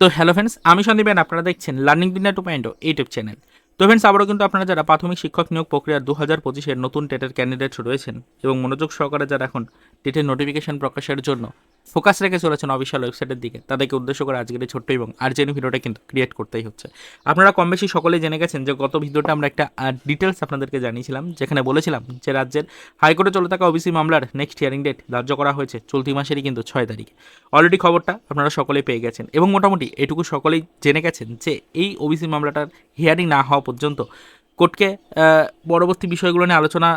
তো hello friends আমি সন্দীপেন আপনারা দেখছেন লার্নিং বিনা টু পয়েন্ট ইউটিউব চ্যানেল তো ফ্রেন্ডস আবারও কিন্তু আপনারা যারা প্রাথমিক শিক্ষক নিয়োগ প্রক্রিয়ার দু হাজার পঁচিশের নতুন টেটের ক্যান্ডিডেট রয়েছেন এবং মনোযোগ সহকারে যারা এখন টেটের নোটিফিকেশন প্রকাশের জন্য ফোকাস রেখে চলেছেন অফিসিয়াল ওয়েবসাইটের দিকে। তাদেরকে উদ্দেশ্য করে আজকের এই ছোট্ট এবং আর্জেন্ট ভিডিওটা কিন্তু ক্রিয়েট করতেই হচ্ছে। আপনারা কম বেশি সকলেই জেনে গেছেন যে গত ভিডিওটা আমরা একটা ডিটেলস আপনাদেরকে জানিয়েছিলাম, যেখানে বলেছিলাম যে রাজ্যের হাইকোর্টে চলে থাকা ওবিসি মামলার নেক্সট হিয়ারিং ডেট ধার্য করা হয়েছে চলতি মাসেরই কিন্তু ছয় তারিখে। অলরেডি খবরটা আপনারা সকলেই পেয়ে গেছেন এবং মোটামুটি এটুকু সকলেই জেনে গেছেন যে এই ওবিসি মামলাটার হিয়ারিং না হওয়া পর্যন্ত কোর্টকে পরবর্তী বিষয়গুলো নিয়ে আলোচনা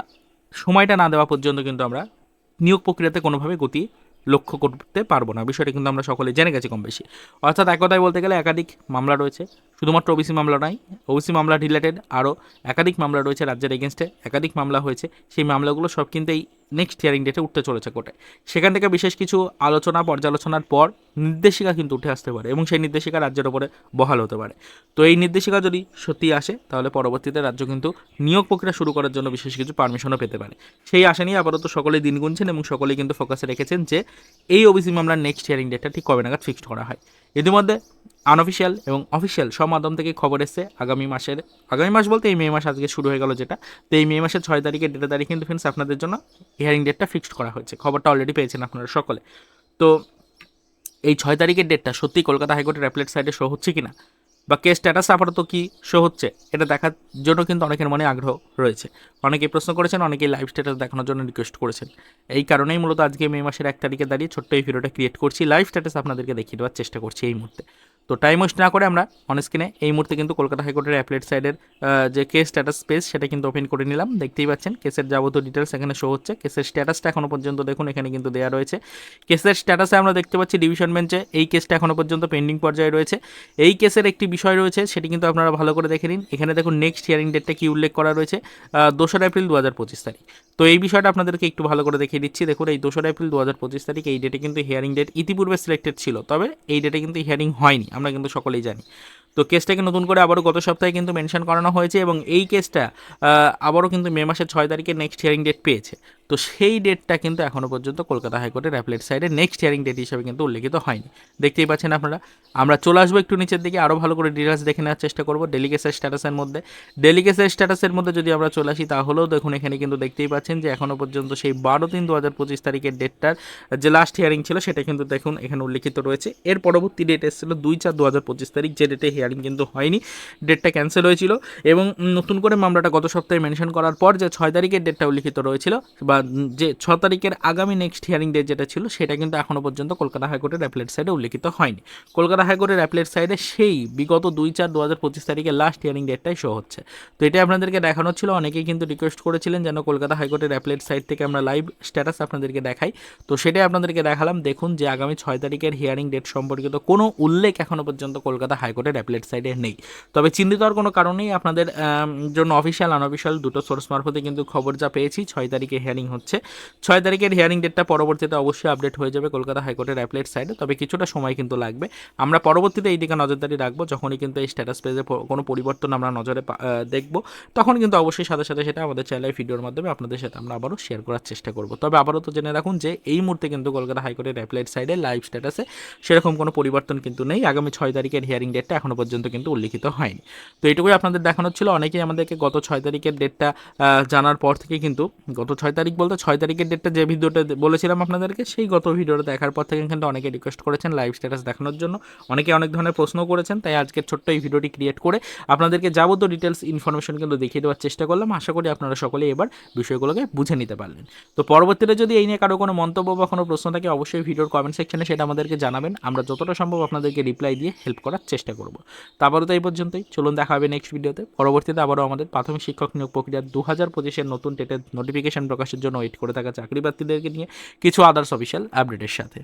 সময়টা না দেওয়া পর্যন্ত কিন্তু আমরা নিয়োগ প্রক্রিয়াতে কোনোভাবে গতি লক্ষ্য করতে পারব না। বিষয়টা কিন্তু আমরা সকলে জেনে গেছি কম বেশি। অর্থাৎ এক কথায় বলতে গেলে একাধিক মামলা রয়েছে। শুধুমাত্র ওবিসি মামলা নয়, ওবিসি মামলা রিলেটেড আরও একাধিক মামলা রয়েছে রাজ্যের এগেনস্টে একাধিক মামলা হয়েছে। সেই মামলাগুলো সব কিন্তু এই নেক্সট হিয়ারিং ডেটে উঠতে চলেছে কোর্টে। সেখান থেকে বিশেষ কিছু আলোচনা, পর্যালোচনার পর নির্দেশিকা কিন্তু উঠে আসতে পারে এবং সেই নির্দেশিকা রাজ্যের ওপরে বহাল হতে পারে। তো এই নির্দেশিকা যদি সত্যি আসে, তাহলে পরবর্তীতে রাজ্য কিন্তু নিয়োগ প্রক্রিয়া শুরু করার জন্য বিশেষ কিছু পারমিশনও পেতে পারে। সেই আশা নিয়ে আপাতত সকলেই দিন গুনছেন এবং সকলেই কিন্তু ফোকাসে রেখেছেন যে, এই ওবিসি মামলার নেক্সট হিয়ারিং ডেটটা ঠিক কবে নাগাদ ফিক্সড করা হয়। ইতিমধ্যে আনঅফিসিয়াল এবং অফিসিয়াল সব মাধ্যম থেকে খবর এসছে আগামী মাসের, আগামী মাস বলতে এই মে মাস আজকে শুরু হয়ে গেল যেটা। তো এই মে মাসের ছয় তারিখে ডেটা তারিখ কিন্তু ফ্রেন্ডস আপনাদের জন্য হিয়ারিং ডেটটা ফিক্সড করা হয়েছে। খবরটা অলরেডি পেয়েছেন আপনারা সকলে। তো এই ছয় তারিখের ডেটটা সত্যি কলকাতা হাইকোর্টের অ্যাপলেট সাইডে শো হচ্ছে কি না বা কে স্ট্যাটাস আপাতত কী শো হচ্ছে? এটা দেখার জন্য কিন্তু অনেকের মনে আগ্রহ রয়েছে। অনেকেই প্রশ্ন করেছেন অনেকেই লাইভ স্ট্যাটাস দেখানোর জন্য রিকোয়েস্ট করেছেন। এই কারণেই মূলত আজকে মে মাসের এক তারিখে দাঁড়িয়ে ছোট্ট এই ভিডিওটা ক্রিয়েট করছি। লাইভ স্ট্যাটাস আপনাদেরকে দেখিয়ে দেওয়ার চেষ্টা করছি এই মুহূর্তে। তো টাইম ওয়েস্ট না করে আমরা অনস্ক্রিনে এই মুহূর্তে কিন্তু কলকাতা হাইকোর্টের অ্যাপলেট সাইডের যে কেস স্ট্যাটাস পেজ সেটা কিন্তু ওপেন করে নিলাম। দেখতেই পাচ্ছেন কেসের যাবতীয় ডিটেলস এখানে শো হচ্ছে। কেসের স্ট্যাটাসটা এখনও পর্যন্ত দেখুন, এখানে কিন্তু দেওয়া রয়েছে। কেসের স্ট্যাটাসে আমরা দেখতে পাচ্ছি ডিভিশন বেঞ্চে এই কেসটা এখনও পর্যন্ত পেন্ডিং পর্যায়ে রয়েছে। এই কেসের একটি বিষয় রয়েছে, সেটি কিন্তু আপনারা ভালো করে দেখে নিন। এখানে দেখুন নেক্সট হিয়ারিং ডেটটা কি উল্লেখ করা রয়েছে দোসরা এপ্রিল দু হাজার পঁচিশ তারিখ। তো এই বিষয়টা আপনাদেরকে একটু ভালো করে দেখিয়ে দিচ্ছি। দেখুন, এই দোসরা এপ্রিল দু হাজার পঁচিশ তারিখ, এই ডেটে কিন্তু হিয়ারিং ডেট ইতিপূর্বে সিলেক্টেড ছিল, তবে এই ডেটে কিন্তু হিয়ারিং হয়নি। আমরা কিন্তু সকলেই জানি। তো কেসটাকে নতুন করে আবারও গত সপ্তাহে কিন্তু মেনশন করানো হয়েছে এবং এই কেসটা আবারও কিন্তু মে মাসের ছয় তারিখে নেক্সট হিয়ারিং ডেট পেয়েছে। তো সেই ডেটটা কিন্তু এখনও পর্যন্ত কলকাতা হাইকোর্টের অ্যাপলেট সাইডে নেক্সট হিয়ারিং ডেট হিসেবে কিন্তু উল্লেখিত হয়নি। দেখতেই পাচ্ছেন আপনারা। আমরা চলে আসব একটু নিচের দিকে আরও ভালো করে ডিটেলস দেখে নেওয়ার চেষ্টা করব ডেলিগেসের স্ট্যাটাসের মধ্যে। ডেলিগেসের স্ট্যাটাসের মধ্যে যদি আমরা চলে আসি, তাহলেও দেখুন এখানে কিন্তু দেখতেই পাচ্ছেন যে এখনও পর্যন্ত সেই বারো তিন দু হাজার পঁচিশ তারিখের ডেটটার যে লাস্ট হিয়ারিং ছিল, সেটা কিন্তু দেখুন এখানে উল্লেখিত রয়েছে। এর পরবর্তী ডেট এসেছিল দুই চার দু হাজার পঁচিশ তারিখ, যে ডেটে হিয়ারিং কিন্তু হয়নি। ডেটটা ক্যান্সেল হয়েছিল এবং নতুন করে মামলাটা গত সপ্তাহে মেনশন করার পর যে ছয় তারিখের ডেটটা উল্লিখিত রয়েছিল বা যে ছ তারিখের আগামী নেক্সট হিয়ারিং ডেট যেটা ছিল, সেটা কিন্তু এখনও পর্যন্ত কলকাতা হাইকোর্টের অ্যাপলেট সাইডে উল্লিখিত হয়নি। কলকাতা হাইকোর্টের অ্যাপলেট সাইডে সেই বিগত দুই চার দু হাজার পঁচিশ তারিখের লাস্ট হিয়ারিং ডেটটাই শো হচ্ছে। তো এটা আপনাদেরকে দেখানো ছিল, অনেকেই কিন্তু রিকোয়েস্ট করেছিলেন যেন কলকাতা হাইকোর্টের অ্যাপলেট সাইড থেকে আমরা লাইভ স্ট্যাটাস আপনাদেরকে দেখাই। তো সেটাই আপনাদেরকে দেখালাম। দেখুন যে আগামী ছয় তারিখের হিয়ারিং ডেট সম্পর্কিত কোনো উল্লেখ এখনও পর্যন্ত কলকাতা হাইকোর্টের অ্যাপলেট সাইডে নেই। তবে চিন্তিত আর কোনো কারণেই আপনাদের জন্য অফিসিয়াল আনঅফিসিয়াল দুটো সোর্স মারফতে কিন্তু খবর যা পেয়েছি, ছয় তারিখে হিয়ারিং হচ্ছে। ছয় তারিখের হিয়ারিং ডেটটা পরবর্তীতে অবশ্যই আপডেট হয়ে যাবে কলকাতা হাইকোর্টের অ্যাপলেট সাইডে তবে কিছুটা সময় কিন্তু লাগবে। আমরা পরবর্তীতে এই দিকে নজরদারি রাখব। যখনই কিন্তু এই স্ট্যাটাস পেজে কোনো পরিবর্তন আমরা নজরে দেখব, তখন কিন্তু অবশ্যই সাথে সাথে সেটা আমাদের চ্যানেলের ভিডিওর মাধ্যমে আপনাদের সাথে আমরা আবারও শেয়ার করার চেষ্টা করব। তবে আবারও তো জেনে রাখুন যে এই মুহূর্তে কিন্তু কলকাতা হাইকোর্টের অ্যাপলেট সাইডে লাইভ স্ট্যাটাসে সেরকম কোনো পরিবর্তন কিন্তু নেই। আগামী ছয় তারিখের হিয়ারিং ডেটটা এখনও পর্যন্ত কিন্তু উল্লিখিত হয়নি। তো এটুকুই আপনাদের দেখানোর ছিল। অনেকেই আমাদেরকে গত ছয় তারিখের ডেটটা জানার পর থেকে কিন্তু গত ছয় তারিখ বলতে ছয় তারিখের ডেটটা যে ভিডিওটা বলেছিলাম আপনাদেরকে, সেই গত ভিডিওটা দেখার পর থেকে কিন্তু অনেকে রিকোয়েস্ট করেছেন লাইভ স্ট্যাটাস দেখানোর জন্য। অনেকে অনেক ধরনের প্রশ্ন করেছেন, তাই আজকের ছোট্ট এই ভিডিওটি ক্রিয়েট করে আপনাদেরকে যাবতীয় ডিটেলস ইনফরমেশন কিন্তু দেখিয়ে দেওয়ার চেষ্টা করলাম। আশা করি আপনারা সকলে এবার বিষয়গুলোকে বুঝে নিতে পারলেন। তো পরবর্তীতে যদি এই নিয়ে কারও কোনো মন্তব্য বা কোনো প্রশ্ন থাকে, অবশ্যই ভিডিওর কমেন্ট সেকশনে সেটা আমাদেরকে জানাবেন। আমরা যতটা সম্ভব আপনাদেরকে রিপ্লাই দিয়ে হেল্প করার চেষ্টা করব। তারপরে তো এই পর্যন্তই। চলুন দেখা হবে নেক্সট ভিডিওতে পরবর্তীতে আবারও আমাদের প্রাথমিক শিক্ষক নিয়োগ প্রক্রিয়া দু হাজার পঁচিশের নতুন টেটের নোটিফিকেশন প্রকাশের জন্য ওয়েট করে থাকা চাকরি প্রার্থীদেরকে নিয়ে কিছু আদার্স অফিসিয়াল আপডেটের সাথে।